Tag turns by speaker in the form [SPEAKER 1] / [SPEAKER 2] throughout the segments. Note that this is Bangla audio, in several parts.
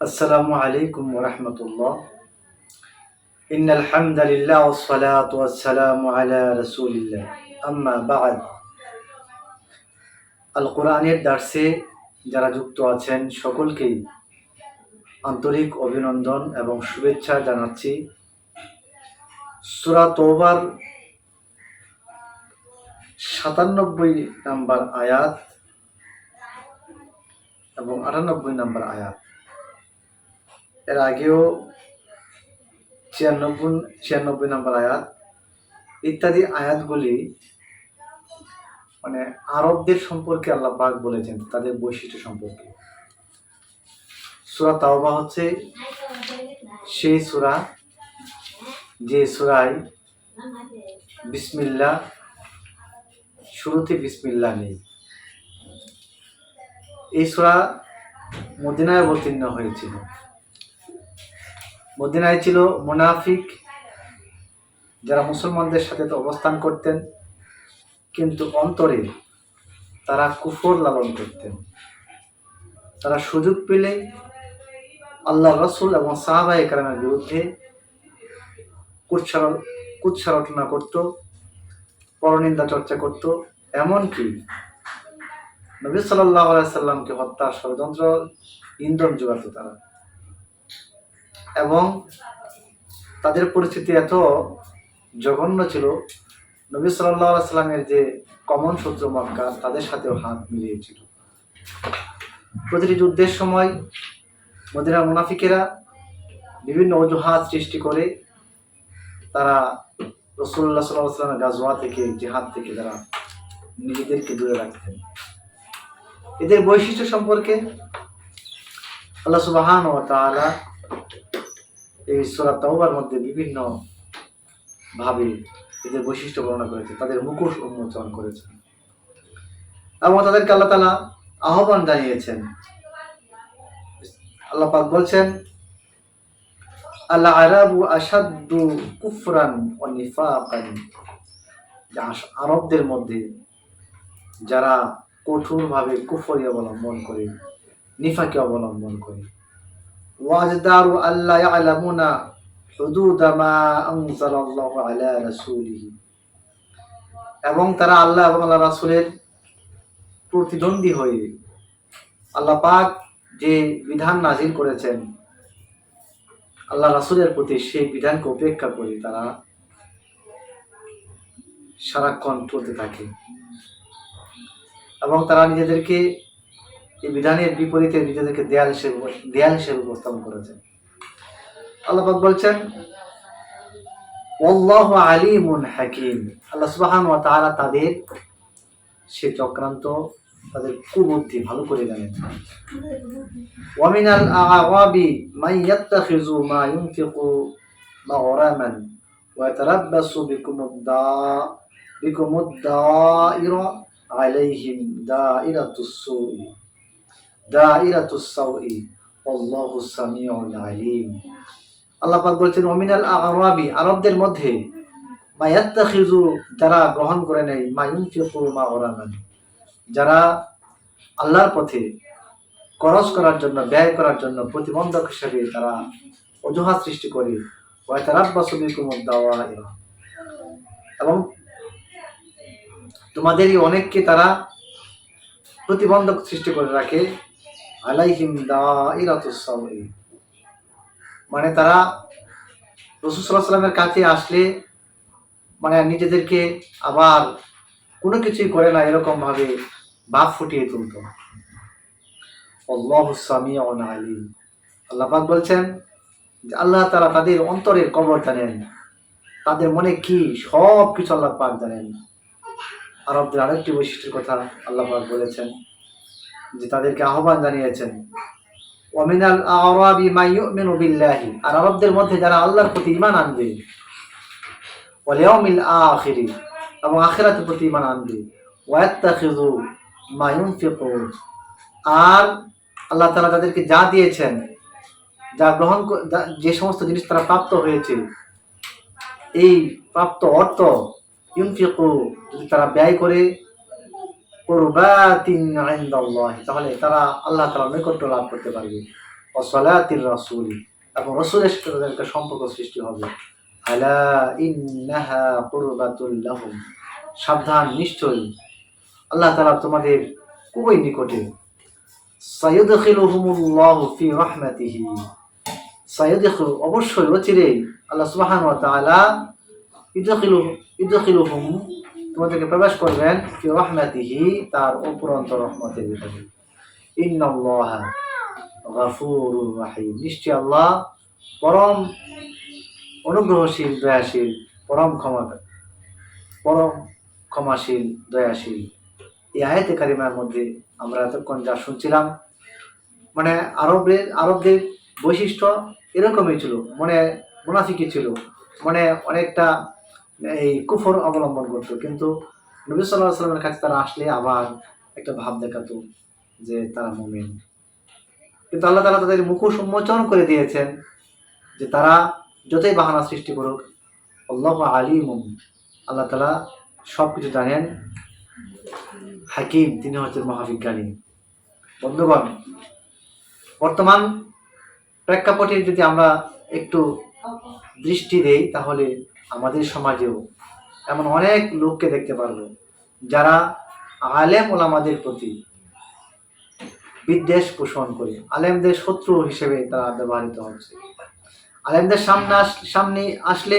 [SPEAKER 1] السلام عليكم ورحمة الله إن الحمد لله والصلاة والسلام على رسول الله أما بعد আল কোরআনের দার্সে যারা যুক্ত আছেন সকলকেই আন্তরিক অভিনন্দন এবং শুভেচ্ছা জানাচ্ছি সুরা তোবার সাতানব্বই নাম্বার আয়াত এবং আটানব্বই নাম্বার আয়াত এর আগেও ছিয়ানব্বই ছিয়ানব্বই নাম্বার আয়াত ইত্যাদি আয়াতগুলি মানে আরবদের সম্পর্কে আল্লাহ পাক বলেছেন, তাদের বৈশিষ্ট্য সম্পর্কে। সুরা তাওবা হচ্ছে সেই সুরা যে সুরায় বিসমিল্লা শুরুতে বিসমিল্লা নেই। এই সুরা মদিনায় অবতীর্ণ হয়েছিল। মদিনায় ছিল মুনাফিক। যারা মুসলমানদের সাথে তো অবস্থান করতেন, কিন্তু অন্তরে তারা কুফর লালন করতেন। তারা সুযোগ পেলে আল্লাহ রসুল এবং সাহাবা একরামের বিরুদ্ধে কুৎসার কুৎসারটনা করত, পরনিন্দা চর্চা করত। এমনকি নবী সাল্লাহ সাল্লামকে হত্যার ষড়যন্ত্র, ইন্ধন যোগাত তারা। এবং তাদের পরিস্থিতি এত জঘন্য ছিল, নবী সাল্লামের যে কমন শত্রু মক্কা, তাদের সাথেও হাত মিলিয়েছিল। প্রতিটি যুদ্ধের সময় মদিনা মুনাফিকেরা বিভিন্ন অজুহাত সৃষ্টি করে, তারা রসুল্লাহ সাল্লাহ সাল্লামের গাজওয়া থেকে, জেহাদ থেকে তারা নিজেদেরকে দূরে রাখতেন। এদের বৈশিষ্ট্য সম্পর্কে আল্লাহ সুবাহান ও তাআলা এই সুরা তাওবার মধ্যে বিভিন্ন ভাবে এদের বৈশিষ্ট্য বর্ণনা করেছে, তাদের মুখোশ উন্মোচন করেছেন এবং তাদেরকে আল্লাহ তালা আহ্বান জানিয়েছেন। আল্লাহ পাক বলছেন আল্লাহ আরাবু আসাদু কুফরান ও আরবদের মধ্যে যারা কঠোরভাবে কুফরি অবলম্বন করে, নিফাকে অবলম্বন করে ওয়াজদারু আল্লাহ ইয়ালামুনা হুদুদ মা আনজালাল্লাহু আলা রাসূলিহি এবং তারা আল্লাহ এবং আল্লাহ রাসূলের প্রতিদ্বন্দ্বী হয়ে আল্লাহ পাক যে বিধান নাজিল করেছেন, আল্লাহ রাসূলের প্রতি সেই বিধানকে উপেক্ষা করে তারা সারাক্ষণ চলতে থাকে। এবং তারা নিজেদেরকে এই বিধানের বিপরীতে নিজেদেরকে দেয়াল হিসেবে দেয়াল হিসেবে উপস্থাপন করেছে আল্লাহাক বলছেন অল্লাহ আলিমুন হাকিম। আল্লাহ সুবাহান ও তারা তাদের সে চক্রান্ত, তাদের কুবুদ্ধি ভালো করে জানেন। ওয়ামিনাল আওয়াবি মাই ইয়াত্তাখিজু মা ইউনফিকু মাগরামান ওয়া তারাব্বাসু বিকুম দা বিকুম দাইরা আলাইহিম দাইরাতুস সুই আরবি, আরবদের মধ্যে যারা গ্রহণ করে নেয়, মা যারা আল্লাহর পথে খরচ করার জন্য, ব্যয় করার জন্য প্রতিবন্ধক হিসেবে তারা অজুহাত সৃষ্টি করে এবং তোমাদেরই অনেককে তারা প্রতিবন্ধক সৃষ্টি করে রাখে আলাইহিম মানে তারা রসুল কাছে আসলে মানে নিজেদেরকে আবার কোনো কিছুই করে না এরকম ভাবে বাপ ফুটিয়ে তুলত। আল্লাহ বলছেন যে আল্লাহ তারা তাদের অন্তরের কবর জানেন, তাদের মনে কি সব কিছু আল্লাহ পাক জানেন। আরবদের আরেকটি বৈশিষ্ট্যের কথা আল্লাহ বলেছেন যে তাদেরকে আহ্বান জানিয়েছেন। ওমিনাল আরাবি মাই ইউমিনু বিল্লাহি। আর আরবদের মধ্যে যারা আল্লাহর প্রতি ঈমান আনবে ওয়াল ইয়াউমিল আখিরি, এবং আখিরাতের প্রতি ঈমান আনবে ওয়াত্তাখিযু মা ইউনফিকুন। আর আল্লাহ তাআলা তাদেরকে যা দিয়েছেন, যা গ্রহণ যে সমস্ত জিনিস তারা প্রাপ্ত হয়েছে, এই প্রাপ্ত অর্থ ইউনফিকু, যদি তারা ব্যয় করে তাহলে তারা আল্লাহ তাআলার নৈকট্য লাভ করতে পারবে। ও সলাতির রাসূল। এবং রসুলের সাথে তাদের একটা সম্পর্ক সৃষ্টি হবে। সাবধান, নিশ্চয়ই। আল্লাহ তাআলা তোমাদের খুবই নিকটে। অবশ্যই অচিরেই আল্লাহ ইদখিলুহুম তোমাদেরকে প্রবেশ করবেন ফি রাহমাতিহি, তার অপুরন্ত রহমতের ভিতরে। ইন্নাল্লাহা গাফুরুর রাহিম। নিশ্চয় আল্লাহ পরম অনুগ্রহশীল, দয়াশীল, পরম ক্ষমা পরম ক্ষমাশীল, দয়াশীল। এই আয়াতে কারিমার মধ্যে আমরা এতক্ষণ যা শুনছিলাম মানে আরবের আরবদের বৈশিষ্ট্য এরকমই ছিল মানে মুনাফিকি ছিল মানে অনেকটা এই কুফর অবলম্বন করতো। কিন্তু নবী সাল্লাহ সাল্লামের কাছে তারা আসলে আবার একটা ভাব দেখাতো যে তারা মুমিন। কিন্তু আল্লাহ তালা তাদের মুখোশ উন্মোচন করে দিয়েছেন যে তারা যতই বাহানা সৃষ্টি করুক, আল্লাহ আলিম আল্লাহ তালা সব কিছু জানেন। হাকিম, তিনি হচ্ছেন মহাবিজ্ঞানী। বন্ধুগণ, বর্তমান প্রেক্ষাপটে যদি আমরা একটু দৃষ্টি দেই, তাহলে আমাদের সমাজেও এমন অনেক লোককে দেখতে পারব যারা আলেম ওলামাদের প্রতি বিদ্বেষ পোষণ করে, আলেমদের শত্রু হিসেবে তারা ব্যবহৃত হচ্ছে। আলেমদের সামনে সামনে আসলে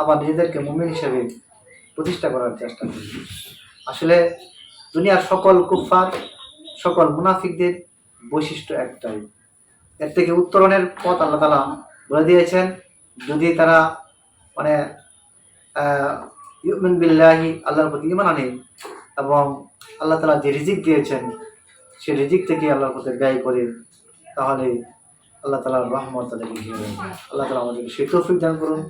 [SPEAKER 1] আবার নিজেদেরকে মুমিন হিসেবে প্রতিষ্ঠা করার চেষ্টা করে আসলে দুনিয়ার সকল কুফার সকল মুনাফিকদের বৈশিষ্ট্য একটাই। এর থেকে উত্তরণের পথ আল্লাহ তালা বলে দিয়েছেন, যদি তারা মানে ইউমিন বিল্লাহি, আল্লাহর প্রতি ইমান আনে এবং আল্লাহ তালা যে রিজিক দিয়েছেন, সে রিজিক থেকে আল্লাহর প্রতি ব্যয় করে, তাহলে আল্লাহ তালার রহমত তাদেরকে আল্লাহ তালা আমাদেরকে সে তৌফিক দান করুন।